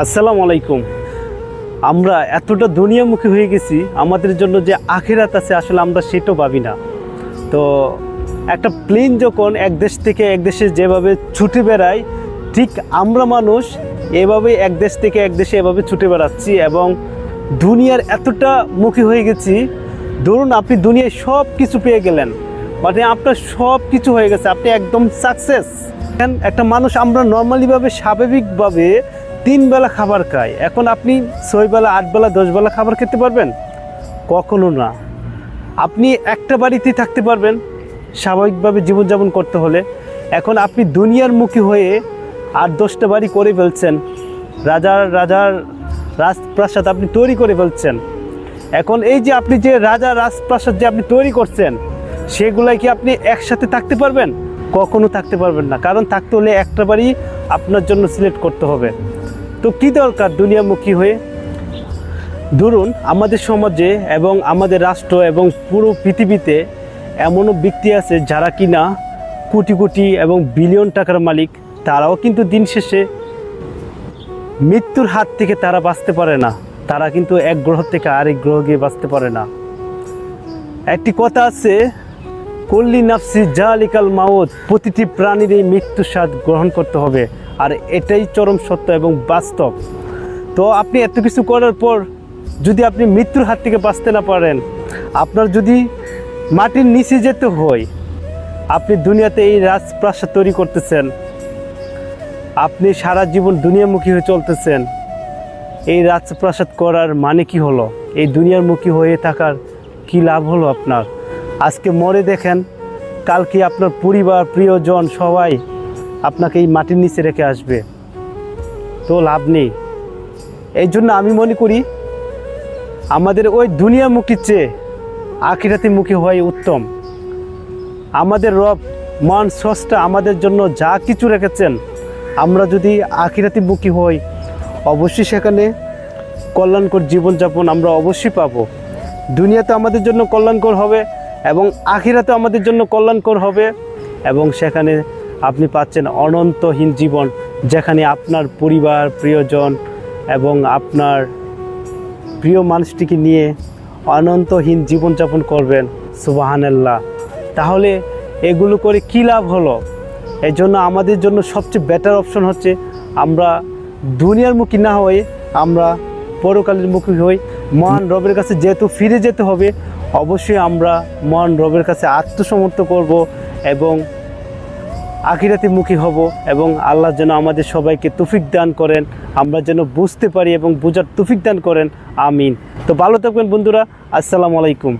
আসসালামু আলাইকুম। আমরা এতটা দুনিয়ামুখী হয়ে গেছি, আমাদের জন্য যে আখেরাত আছে, আসলে আমরা সেটাও ভাবি না। তো একটা প্লেন যখন এক দেশ থেকে এক দেশে যেভাবে ছুটে বেড়ায়, ঠিক আমরা মানুষ এভাবে এক দেশ থেকে এক দেশে এভাবে ছুটে বেড়াচ্ছি এবং দুনিয়ার এতটা মুখী হয়ে গেছি। ধরুন আপনি দুনিয়ায় সব কিছু পেয়ে গেলেন মানে আপনার সব কিছু হয়ে গেছে, আপনি একদম সাকসেস একটা মানুষ আমরা নর্মালিভাবে স্বাভাবিকভাবে তিন বেলা খাবার খায়। এখন আপনি ছয় বেলা আট বেলা দশ বেলা খাবার খেতে পারবেন? কখনো না। আপনি একটা বাড়িতেই থাকতে পারবেন স্বাভাবিকভাবে জীবনযাপন করতে হলে। এখন আপনি দুনিয়ার মুখী হয়ে আট দশটা বাড়ি করে ফেলছেন। রাজার রাজার রাজপ্রাসাদ আপনি তৈরি করে ফেলছেন। এখন এই যে আপনি যে রাজা, রাজপ্রাসাদ যে আপনি তৈরি করছেন, সেগুলাই কি আপনি একসাথে থাকতে পারবেন? কখনো থাকতে পারবেন না। কারণ থাকতে হলে একটা বাড়ি আপনার জন্য সিলেক্ট করতে হবে। তো কী দরকার দুনিয়ামুখী হয়ে? ধরুন, আমাদের সমাজে এবং আমাদের রাষ্ট্র এবং পুরো পৃথিবীতে এমনও ব্যক্তি আছে যারা কিনা কোটি কোটি এবং বিলিয়ন টাকার মালিক, তারাও কিন্তু দিন শেষে মৃত্যুর হাত থেকে তারা বাঁচতে পারে না। তারা কিন্তু এক গ্রহ থেকে আরেক গ্রহ গিয়ে বাঁচতে পারে না। একটি কথা আছে কল্লি নাফসি জালিকাল মাওত প্রতিটি প্রাণীর এই মৃত্যুর স্বাদ গ্রহণ করতে হবে, আর এটাই চরম সত্য এবং বাস্তব। তো আপনি এত কিছু করার পর যদি আপনি মৃত্যুর হাত থেকে বাঁচতে না পারেন, আপনার যদি মাটির নিচে যেতে হয়, আপনি দুনিয়াতে এই রাজপ্রাসাদ তৈরি করতেছেন, আপনি সারা জীবন দুনিয়ামুখী হয়ে চলতেছেন, এই রাজপ্রাসাদ করার মানে কি হলো? এই দুনিয়ার মুখী হয়ে থাকার কি লাভ হলো আপনার? আজকে মরে দেখেন, কালকে আপনার পরিবার, প্রিয়জন সবাই আপনাকে এই মাটির নিচে রেখে আসবে। তো লাভ নেই। এই জন্য আমি মনে করি, আমাদের ওই দুনিয়ামুখী চেয়ে আখিরাতি মুখী হওয়াই উত্তম। আমাদের রব মন স্রষ্টা আমাদের জন্য যা কিছু রেখেছেন, আমরা যদি আখিরাতি মুখী হই, অবশ্যই সেখানে কল্যাণকর জীবনযাপন আমরা অবশ্যই পাবো। দুনিয়াতে আমাদের জন্য কল্যাণকর হবে এবং আখিরাতে আমাদের জন্য কল্যাণকর হবে। এবং সেখানে আপনি পাচ্ছেন অনন্তহীন জীবন, যেখানে আপনার পরিবার, প্রিয়জন এবং আপনার প্রিয় মানুষটিকে নিয়ে অনন্তহীন জীবনযাপন করবেন। সুবাহানাল্লাহ। তাহলে এগুলো করে কী লাভ হলো? এই জন্য আমাদের জন্য সবচেয়ে বেটার অপশন হচ্ছে আমরা দুনিয়ার মুখী না হয়ে আমরা পরকালের মুখী হই। মহান রবের কাছে যেহেতু ফিরে যেতে হবে অবশ্যই আমরা মহান রবের কাছে আত্মসমর্থ করব এবং আখিরাতে মুখী হব এবং আল্লাহ যেন আমাদের সবাইকে তুফিক দান করেন, আমরা যেন বুঝতে পারি এবং বোঝার তুফিক দান করেন, আমিন। তো ভালো থাকবেন বন্ধুরা, আসসালামু আলাইকুম।